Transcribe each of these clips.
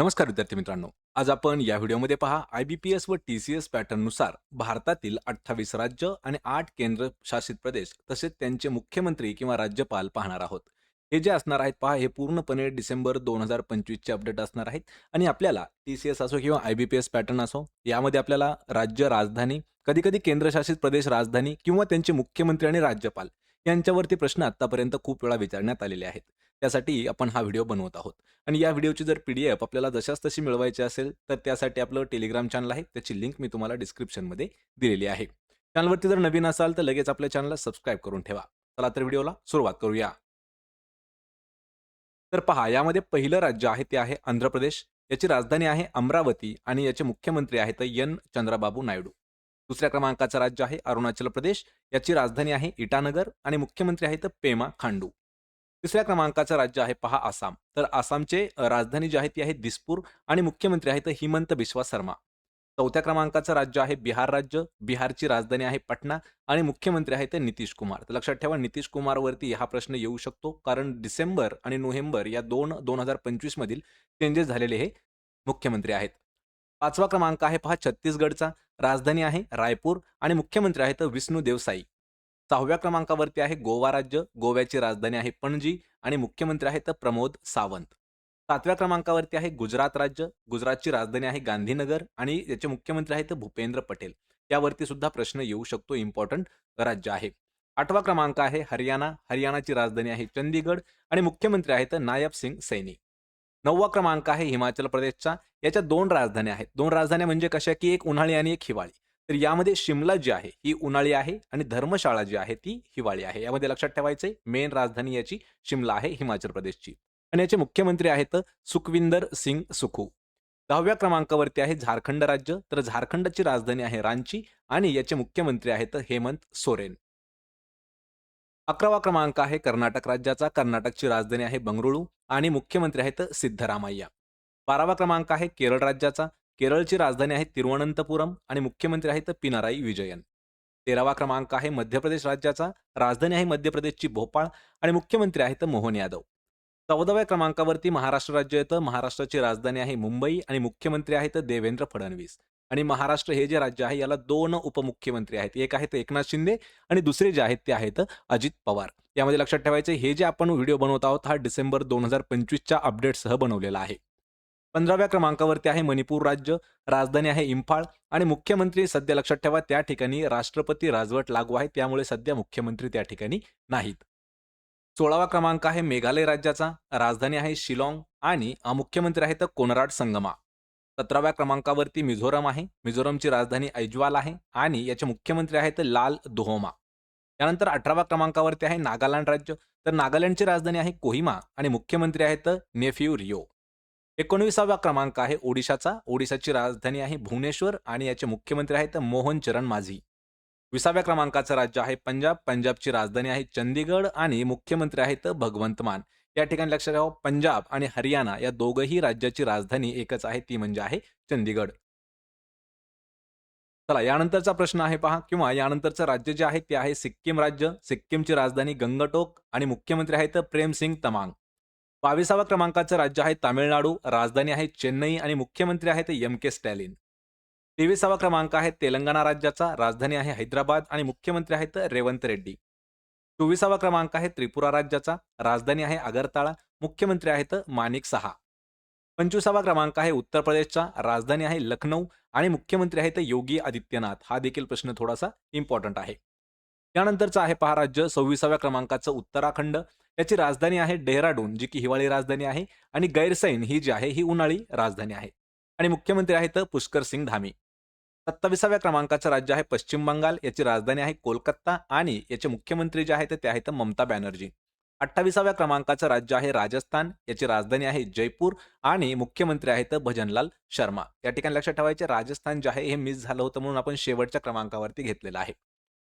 नमस्कार विद्यार्थी मित्रांनो. आज आपण या व्हिडिओमध्ये पहा आय बी पी एस व टी सी एस पॅटर्ननुसार भारतातील अठ्ठावीस राज्य आणि आठ केंद्र शासित प्रदेश तसेच त्यांचे मुख्यमंत्री किंवा राज्यपाल पाहणार आहोत. हे जे असणार आहेत पहा हे पूर्णपणे डिसेंबर दोन हजार पंचवीसचे अपडेट असणार आहेत आणि आपल्याला टी सी एस असो किंवा I B P S pattern असो यामध्ये आपल्याला राज्य राजधानी कधी कधी केंद्रशासित प्रदेश राजधानी किंवा त्यांचे मुख्यमंत्री आणि राज्यपाल यांच्यावरती प्रश्न आतापर्यंत खूप वेळा विचारण्यात आलेले आहेत. त्यासाठी आपण हा व्हिडिओ बनवत आहोत. आणि या व्हिडिओची जर पी डी एफ आपल्याला जशाच तशी मिळवायची असेल तर त्यासाठी आपलं टेलिग्राम चॅनल आहे. त्याची लिंक मी तुम्हाला डिस्क्रिप्शनमध्ये दिलेली आहे. चॅनलवरती जर नवीन असाल तर लगेच आपल्या चॅनलला सबस्क्राईब करून ठेवा. चला तर व्हिडिओला सुरुवात करूया. तर पहा यामध्ये पहिलं राज्य आहे ते आहे आंध्र प्रदेश. याची राजधानी आहे अमरावती आणि याचे मुख्यमंत्री आहेत एन. चंद्रबाबू नायडू. दुसऱ्या क्रमांकाचं राज्य आहे अरुणाचल प्रदेश. याची राजधानी आहे इटानगर आणि मुख्यमंत्री आहेत पेमा खांडू. तिसऱ्या क्रमांकाचं राज्य आहे पहा आसाम. तर आसामचे राजधानी जी आहे ती आहे दिसपूर आणि मुख्यमंत्री आहेत हिमंत बिश्वा शर्मा चौथ्या क्रमांकाचं राज्य आहे बिहार राज्य. बिहारची राजधानी आहे पटना आणि मुख्यमंत्री आहेत नितीश कुमार. तर लक्षात ठेवा नितीश कुमारवरती हा प्रश्न येऊ शकतो. कारण डिसेंबर आणि नोव्हेंबर या दोन दोन हजार पंचवीस मधील चेंजेस झालेले हे मुख्यमंत्री आहेत. पाचवा क्रमांक आहे पहा छत्तीसगडचा. राजधानी आहे रायपूर आणि मुख्यमंत्री आहेत विष्णू देवसाई. सहाव्या क्रमांकावरती आहे गोवा राज्य गोव्याची राजधानी आहे पणजी आणि मुख्यमंत्री आहेत प्रमोद सावंत. सातव्या क्रमांकावरती आहे गुजरात राज्य गुजरातची राजधानी आहे गांधीनगर आणि याचे मुख्यमंत्री आहेत भूपेंद्र पटेल. यावरती सुद्धा प्रश्न येऊ शकतो इम्पॉर्टंट राज्य आहे. आठवा क्रमांक आहे हरियाणा हरियाणाची राजधानी आहे चंदीगड आणि मुख्यमंत्री आहेत नायब सिंग सैनी. नववा क्रमांक आहे हिमाचल प्रदेशचा याच्या दोन राजधान्या आहेत. दोन राजधान्या म्हणजे कशा की एक उन्हाळी आणि एक हिवाळी. तर यामध्ये शिमला जी आहे ही उन्हाळी आहे आणि धर्मशाळा जी आहे ती हिवाळी आहे. यामध्ये लक्षात ठेवायचंय मेन राजधानी याची शिमला आहे हिमाचल प्रदेशची. आणि याचे मुख्यमंत्री आहेत सुखविंदर सिंग सुखू. दहाव्या क्रमांकावरती आहे झारखंड राज्य. तर झारखंडची राजधानी आहे रांची आणि याचे मुख्यमंत्री आहेत हेमंत सोरेन. अकरावा क्रमांक आहे कर्नाटक राज्याचा. कर्नाटकची राजधानी आहे बंगळुरू आणि मुख्यमंत्री आहेत सिद्धरामय्या. बारावा क्रमांक आहे केरळ राज्याचा. केरळची राजधानी आहे तिरुवनंतपुरम आणि मुख्यमंत्री आहेत पिनाराई विजयन. तेरावा क्रमांक आहे मध्य प्रदेश राज्याचा राजधानी आहे मध्य प्रदेशची भोपाळ आणि मुख्यमंत्री आहेत मोहन यादव. चौदाव्या क्रमांकावरती महाराष्ट्र राज्य येतं महाराष्ट्राची राजधानी आहे मुंबई आणि मुख्यमंत्री आहेत देवेंद्र फडणवीस. आणि महाराष्ट्र हे जे राज्य आहे याला दोन उपमुख्यमंत्री आहेत एक आहेत एकनाथ शिंदे आणि दुसरे जे आहेत ते आहेत अजित पवार. यामध्ये लक्षात ठेवायचे हे जे आपण व्हिडिओ बनवत आहोत हा डिसेंबर दोन हजार पंचवीसच्या अपडेटसह बनवलेला आहे. पंधराव्या क्रमांकावरती आहे मणिपूर राज्य राजधानी आहे इम्फाळ आणि मुख्यमंत्री सध्या लक्षात ठेवा त्या ठिकाणी राष्ट्रपती राजवट लागू आहे त्यामुळे सध्या मुख्यमंत्री त्या ठिकाणी नाहीत. सोळावा क्रमांक आहे मेघालय राज्याचा राजधानी आहे शिलाँग आणि अ, मुख्यमंत्री आहेत कोनराड संगमा. सतराव्या क्रमांकावरती मिझोरम आहे मिझोरमची राजधानी ऐजवाल आहे आणि याचे मुख्यमंत्री आहेत लाल दोहोमा. त्यानंतर अठराव्या क्रमांकावरती आहे नागालँड राज्य तर नागालँडची राजधानी आहे कोहिमा आणि मुख्यमंत्री आहेत नेफ्यू रिओ. एकोणविसावा क्रमांक आहे ओडिशाचा. ओडिशाची राजधानी आहे भुवनेश्वर आणि याचे मुख्यमंत्री आहेत मोहन चरण माझी. विसाव्या क्रमांकाचं राज्य आहे पंजाब. पंजाबची राजधानी आहे चंदीगड आणि मुख्यमंत्री आहेत भगवंत मान. या ठिकाणी लक्षात ठेवा पंजाब आणि हरियाणा या दोघही राज्याची राजधानी एकच आहे ती म्हणजे आहे चंदीगड. चला यानंतरचा प्रश्न आहे पहा किंवा यानंतरचं राज्य जे आहे ते आहे सिक्कीम राज्य. सिक्कीमची राजधानी गंगटोक आणि मुख्यमंत्री आहेत प्रेमसिंग तमांग. बावीसावा क्रमांकाचं राज्य आहे तामिळनाडू राजधानी आहे चेन्नई आणि मुख्यमंत्री आहेत एम के स्टॅलिन. तेविसावा क्रमांक आहे तेलंगणा राज्याचा राजधानी आहे हैदराबाद आणि मुख्यमंत्री आहेत रेवंत रेड्डी. चोवीसावा क्रमांक आहे त्रिपुरा राज्याचा राजधानी आहे आगरताळा मुख्यमंत्री आहेत माणिक सहा. पंचवीसावा क्रमांक आहे उत्तर प्रदेशचा राजधानी आहे लखनौ आणि मुख्यमंत्री आहेत योगी आदित्यनाथ. हा देखील प्रश्न थोडासा इम्पॉर्टंट आहे. त्यानंतरचा आहे पहा राज्य सव्वीसाव्या क्रमांकाचं उत्तराखंड. याची राजधानी आहे डेहराडून जी की हिवाळी राजधानी आहे. आणि गैरसैन ही जी आहे ही उन्हाळी राजधानी आहे. आणि मुख्यमंत्री आहेत पुष्कर सिंग धामी. सत्ताविसाव्या क्रमांकाचं राज्य आहे पश्चिम बंगाल. याची राजधानी आहे कोलकाता आणि याचे मुख्यमंत्री जे आहेत ते आहेत ममता बॅनर्जी. अठ्ठावीसाव्या क्रमांकाचं राज्य आहे राजस्थान. याची राजधानी आहे जयपूर आणि मुख्यमंत्री आहेत भजनलाल शर्मा. या ठिकाणी लक्षात ठेवायचे राजस्थान जे आहे हे मिस झालं होतं म्हणून आपण शेवटच्या क्रमांकावरती घेतलेलं आहे.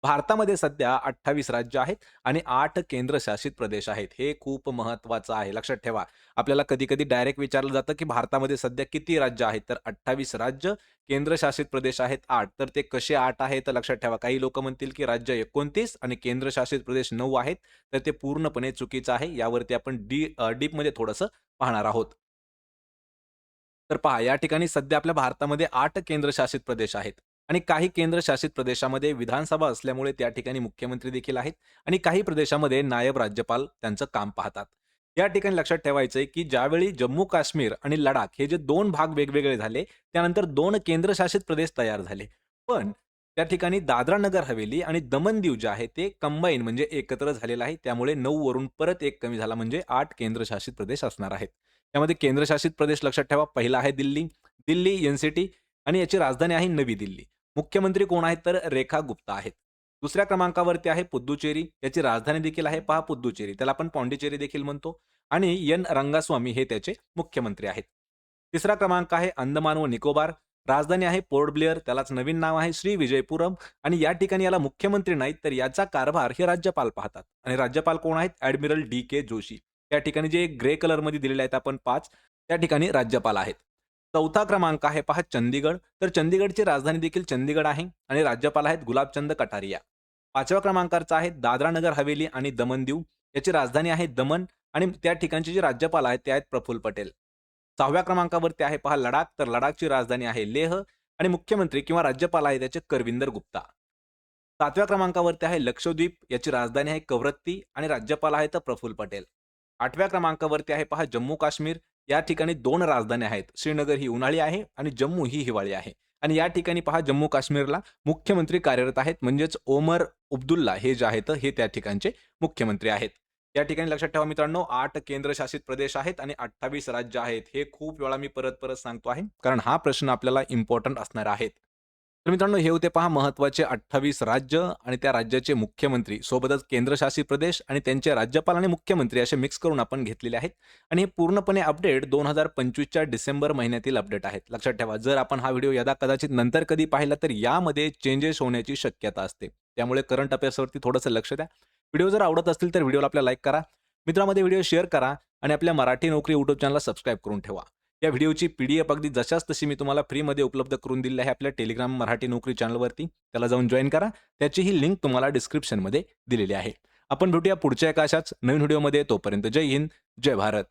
भारतामध्ये सध्या अठ्ठावीस राज्य आहेत आणि आठ केंद्रशासित प्रदेश आहेत. हे खूप महत्वाचं आहे. लक्षात ठेवा. आपल्याला कधी कधी डायरेक्ट विचारलं जातं की भारतामध्ये सध्या किती राज्य आहेत? तर अठ्ठावीस राज्य केंद्रशासित प्रदेश आहेत आठ. तर ते कसे आठ आहेत? तर लक्षात ठेवा. काही लोक म्हणतील की राज्य एकोणतीस आणि केंद्रशासित प्रदेश नऊ आहेत. तर ते पूर्णपणे चुकीचं आहे. यावरती आपण डी डीपमध्ये थोडंसं पाहणार आहोत. तर पहा या ठिकाणी सध्या आपल्या भारतामध्ये आठ केंद्रशासित प्रदेश आहेत. आणि काही केंद्रशासित प्रदेशामध्ये विधानसभा असल्यामुळे त्या ठिकाणी मुख्यमंत्री देखील आहेत आणि काही प्रदेशामध्ये नायब राज्यपाल त्यांचं काम पाहतात. या ठिकाणी लक्षात ठेवायचं आहे की ज्यावेळी जम्मू काश्मीर आणि लडाख हे जे दोन भाग वेगवेगळे झाले त्यानंतर दोन केंद्रशासित प्रदेश तयार झाले. पण त्या ठिकाणी दादरा नगर हवेली आणि दमन दीव जे आहे ते कंबाईन म्हणजे एकत्र झालेलं आहे. त्यामुळे नऊ वरून परत एक कमी झाला म्हणजे आठ केंद्रशासित प्रदेश असणार आहेत. त्यामध्ये केंद्रशासित प्रदेश लक्षात ठेवा. पहिला आहे दिल्ली. दिल्ली एनसीटी आणि याची राजधानी आहे नवी दिल्ली. मुख्यमंत्री कोण आहेत तर रेखा गुप्ता आहेत. दुसऱ्या क्रमांकावरती आहे पुद्दुचेरी याची राजधानी देखील आहे. पहा पुद्दुचेरी त्याला आपण पॉंडिचेरी देखील म्हणतो. आणि एन. रंगास्वामी हे त्याचे मुख्यमंत्री आहेत. तिसरा क्रमांक आहे अंदमान व निकोबार. राजधानी आहे पोर्ट ब्लेअर. त्यालाच नवीन नाव आहे श्री विजयपुरम. आणि या ठिकाणी याला मुख्यमंत्री नाहीत तर याचा कारभार हे राज्यपाल पाहतात. आणि राज्यपाल कोण आहेत? Admiral D K Joshi. त्या ठिकाणी जे ग्रे कलरमध्ये दिलेले आहेत आपण पाच. त्या ठिकाणी राज्यपाल आहेत. चौथा क्रमांक आहे पहा चंदीगड. तर चंदीगडची राजधानी देखील चंदीगड आहे आणि राज्यपाल आहेत गुलाबचंद कटारिया. पाचव्या क्रमांकाचा आहे दादरा नगर हवेली आणि दमन दीव. याची राजधानी आहे दमन आणि त्या ठिकाणचे जे राज्यपाल आहेत ते आहेत प्रफुल्ल पटेल. सहाव्या क्रमांकावरती आहे पहा लडाख. तर लडाखची राजधानी आहे लेह आणि मुख्यमंत्री किंवा राज्यपाल आहे त्याचे करविंदर गुप्ता. सातव्या क्रमांकावरती आहे लक्षद्वीप. याची राजधानी आहे कवरत्ती आणि राज्यपाल आहे तर प्रफुल्ल पटेल. आठव्या क्रमांकावरती आहे पहा जम्मू काश्मीर. या ठिकाणी दोन राजधान्या आहेत. श्रीनगर ही उन्हाळी आहे आणि जम्मू ही हिवाळी आहे. आणि या ठिकाणी पहा जम्मू काश्मीरला मुख्यमंत्री कार्यरत आहेत. म्हणजेच ओमर अब्दुल्ला हे जे आहेत हे त्या ठिकाणचे मुख्यमंत्री आहेत. या ठिकाणी लक्षात ठेवा मित्रांनो आठ केंद्रशासित प्रदेश आहेत आणि अठ्ठावीस राज्य आहेत. हे खूप वेळा मी परत परत सांगतो आहे. कारण हा प्रश्न आपल्याला इम्पॉर्टंट असणार आहेत. तर मित्रांनो हे होते पहा महत्त्वाचे अठ्ठावीस राज्य आणि त्या राज्याचे मुख्यमंत्री. सोबतच केंद्रशासित प्रदेश आणि त्यांचे राज्यपाल आणि मुख्यमंत्री असे मिक्स करून आपण घेतलेले आहेत. आणि हे पूर्णपणे अपडेट दोन हजार पंचवीसच्या डिसेंबर महिन्यातील अपडेट आहेत. लक्षात ठेवा जर आपण हा व्हिडिओ यदा कदाचित नंतर कधी पाहिला तर यामध्ये चेंजेस होण्याची शक्यता असते. त्यामुळे करंट अफेअर्सवरती थोडंसं लक्ष द्या. व्हिडिओ जर आवडत असतील तर व्हिडिओला आपल्या लाईक करा. मित्रांमध्ये व्हिडिओ शेअर करा आणि आपल्या मराठी नोकरी युट्यूब चॅनलला सबस्क्राईब करून ठेवा. या व्हिडिओची पी डी एफ अगदी जशाच तशी मी तुम्हाला फ्रीमध्ये उपलब्ध करून दिली आहे आपल्या टेलिग्राम मराठी नोकरी चॅनलवरती. त्याला जाऊन जॉईन करा. त्याची ही लिंक तुम्हाला डिस्क्रिप्शनमध्ये दिलेली आहे. आपण भेटूया पुढच्या एका अशाच नवीन व्हिडिओमध्ये. तोपर्यंत जय हिंद जय भारत.